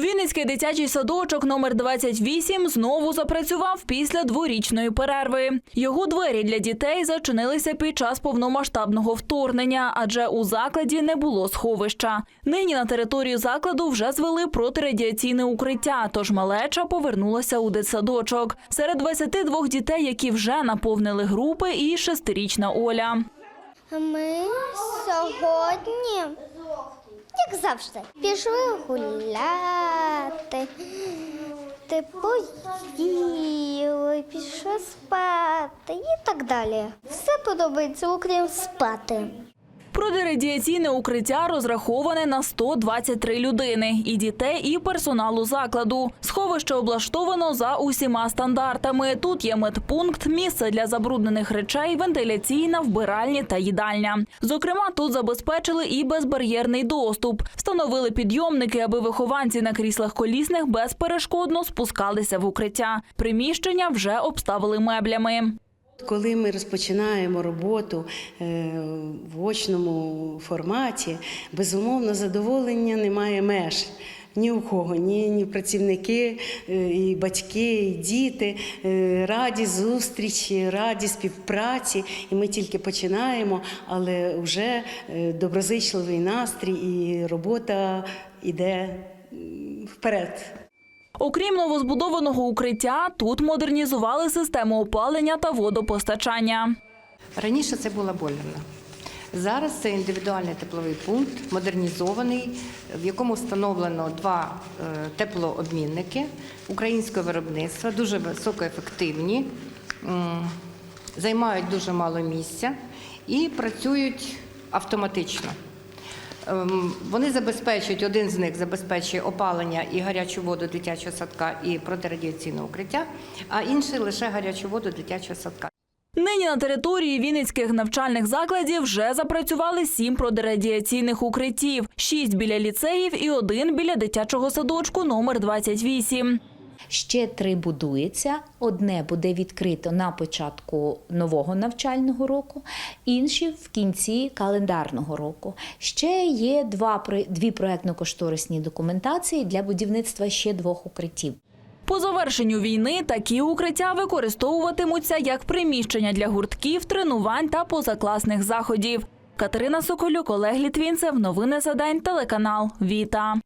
Вінницький дитячий садочок номер 28 знову запрацював після дворічної перерви. Його двері для дітей зачинилися під час повномасштабного вторгнення, адже у закладі не було сховища. Нині на територію закладу вже звели протирадіаційне укриття, тож малеча повернулася у дитсадочок. Серед 22 дітей, які вже наповнили групи, і шестирічна Оля. Ми сьогодні, як завжди, пішли гуляти, ти поїли, пішли спати і так далі. Все подобається, окрім спати. Протирадіаційне укриття розраховане на 123 людини і дітей, і персоналу закладу. Сховище облаштовано за усіма стандартами. Тут є медпункт, місце для забруднених речей, вентиляційна, вбиральні та їдальня. Зокрема, тут забезпечили і безбар'єрний доступ. Встановили підйомники, аби вихованці на кріслах колісних безперешкодно спускалися в укриття. Приміщення вже обставили меблями. Коли ми розпочинаємо роботу е, в очному форматі, безумовно, задоволення немає меж. Ні у кого, ні, ні працівники, е, і батьки, і діти е, раді зустрічі, раді співпраці. І ми тільки починаємо, але вже доброзичливий настрій і робота йде вперед. Окрім новозбудованого укриття, тут модернізували систему опалення та водопостачання. Раніше це була бойлерна. Зараз це індивідуальний тепловий пункт, модернізований, в якому встановлено два е, теплообмінники українського виробництва, дуже високоефективні, займають дуже мало місця і працюють автоматично. Ем, Вони забезпечують, один з них забезпечує опалення і гарячу воду дитячого садка і протирадіаційне укриття, а інший лише гарячу воду дитячого садка. Нині на території вінницьких навчальних закладів вже запрацювали сім протирадіаційних укриттів, шість біля ліцеїв і один біля дитячого садочку номер 28. Ще три будується. Одне буде відкрито на початку нового навчального року, інші в кінці календарного року. Ще є два дві проектно-кошторисні документації для будівництва ще двох укриттів. По завершенню війни такі укриття використовуватимуться як приміщення для гуртків, тренувань та позакласних заходів. Катерина Соколюк, Олег Літвінцев. Новини за день. Телеканал Віта.